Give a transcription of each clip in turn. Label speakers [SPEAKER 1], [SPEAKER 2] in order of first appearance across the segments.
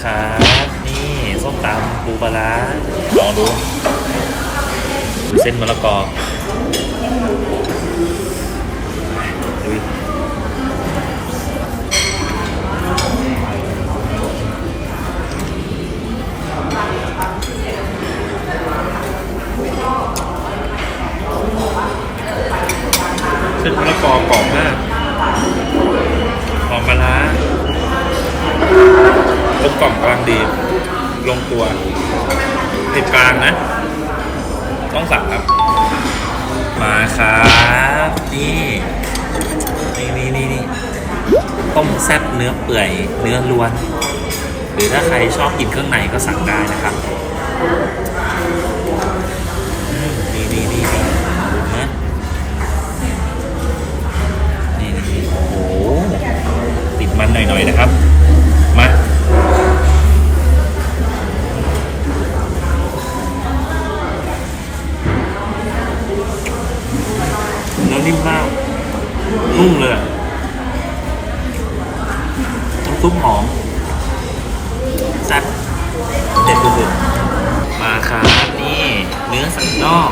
[SPEAKER 1] นะครับ นี่ส้มตำปูปลาลองดู ดูเส้นมะละกอเส้นมะละกอกรอบมาก กลมกล่อมกำลังดี ลงตัวเผ็ดกลางนะ ต้องสั่งครับ มาครับนี่นี่นี่นี่นี่ต้มแซ่บเนื้อเปื่อยเนื้อล้วน หรือถ้าใครชอบกินเครื่องในก็สั่งได้นะครับมนี่นี่นี่นี่ดูนะนี่นี่นี่โอ้โหติดมันหน่อยๆนะครับ นิ่มมากนุ่มเลยน้ำซุปหอมแซ่บเด็ดสุดๆมาครับนี่เนื้อสันนอก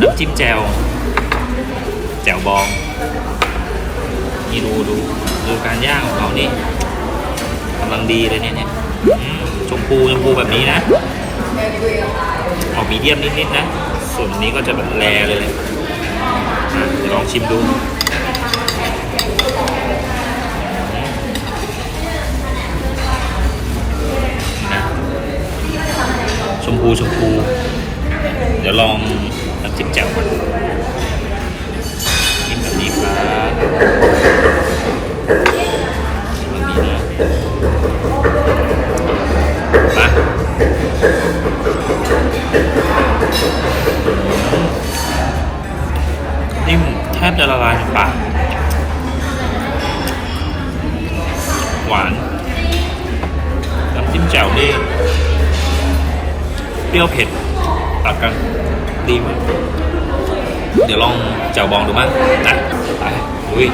[SPEAKER 1] น้ำจิ้มแจ่วแจ่วบอง นี่ดูดูดูการย่างของเขานี่กำลังดีเลยเนี่ยเนี่ยชมพูชมพูแบบนี้นะออกมีเดียมนิดๆนะ ส่วนนี้ก็จะแบบแรเลยเลย ลองชิมดูนะชมพูชมพู เดี๋ยวลองน้ำจิ้มแจ่วมันกินแบบนี้ครับ ลายในปากหวานน้ำจิ้มแจ่วนี่เปรี้ยวเผ็ดตัดกันดีมากเดี๋ยวลองแจ่วบองดูมั้งนะไปลุย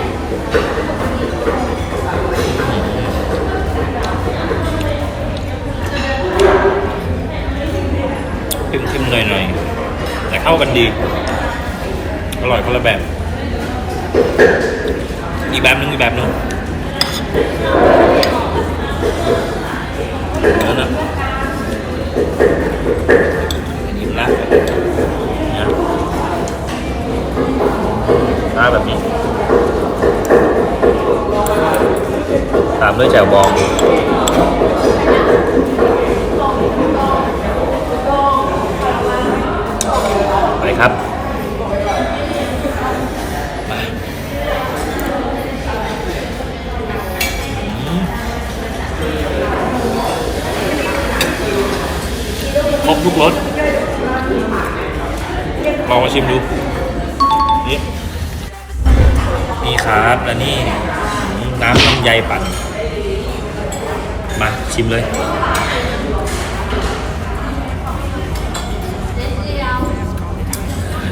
[SPEAKER 1] เค็มๆหน่อยๆแต่เข้ากันดี อร่อยคนละแบบ อีกแบบหนึ่งอีกแบบหนึ่งนั่นนะยิ้มละนะหน้าแบบนี้ ตามด้วยแจ่วบองไปครับ ทุกรสลองมาชิมดูนี่นี่ครับแล้วนี่น้ำลำไยปั่นมาชิมเลย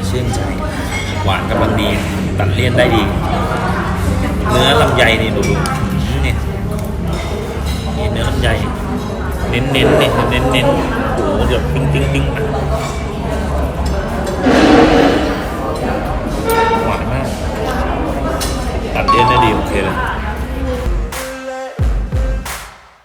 [SPEAKER 1] ชื่นใจหวานกำลังดีตัดเลี่ยนได้ดี เนื้อลำไยนี่ดูดูนี่นี่เนื้อลำไย เน้นเน้นๆนี่เน้นเน้นๆโอ้โหเดี๋ยวปิ้งปิ้งปิ้งอะ